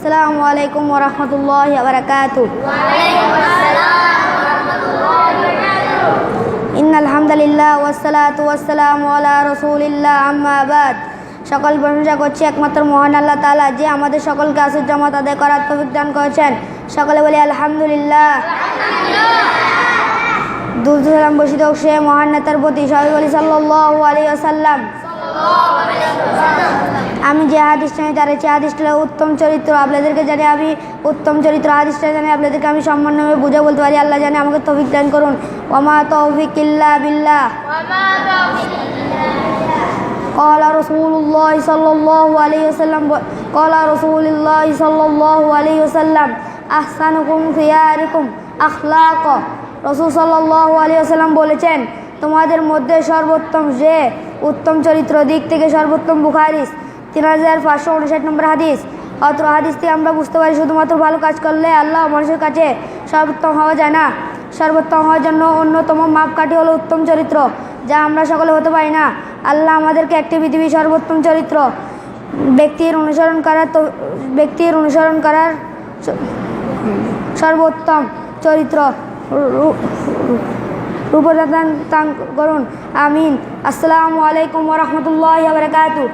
আসসালামু আলাইকুম ওরহমতুল্লাহ বারকাত ইন আলহামদুলিল্লাহ ওয়াসালাত ওয়াসালাম আলা রসুলিল্লাহ আম্মাবাদ সকল প্রশংসা করছি একমাত্র মহান আল্লাহ তাআলা, যে আমাদের সকলকে আসর জামাত আদায় করার তৌফিক দান করেছেন। সকলে বলি আলহামদুলিল্লাহ। সালাম বসিত সে মহান নেতার প্রতি সবাই বলি সাল্লাল্লাহু আলাইহি ওয়াসাল্লাম। আমি যে হাদিসটা নিয়ে দাঁড়িয়েছি হাদিসটা হলো উত্তম চরিত্র আপনাদেরকে জানি আমি উত্তম চরিত্র হাদিসটা জানি আপনাদেরকে আমি সম্মানভাবে বুঝে বলতে পারি আল্লাহ জানে আমাকে তৌফিক দান করুন ওমা তৌফিক ইল্লা বিল্লাহ قال رسول الله صلى الله عليه وسلم قال رسول الله صلى الله عليه وسلم أحسنكم خياركم أخلاقا রসুল সাল্লাহ আলী আসাল্লাম বলেছেন তোমাদের মধ্যে সর্বোত্তম যে উত্তম চরিত্র দিক থেকে সর্বোত্তম বুখারিস তিন হাজার পাঁচশো উনষাট নম্বর হাদিস। অত্র হাদিস থেকে আমরা বুঝতে পারি, শুধুমাত্র ভালো কাজ করলে আল্লাহ মানুষের কাছে সর্বোত্তম হওয়া যায় না। সর্বোত্তম হওয়ার জন্য অন্যতম মাপকাঠি হলো উত্তম চরিত্র, যা আমরা সকলে হতে পারি না। আল্লাহ আমাদেরকে একটি পৃথিবীর সর্বোত্তম চরিত্র, ব্যক্তির অনুসরণ করার ব্যক্তির অনুসরণ করার সর্বোত্তম চরিত্র রূপদান করুন আমিন। আসসালামু আলাইকুম ওরহমতুল্লাহ বারকাতু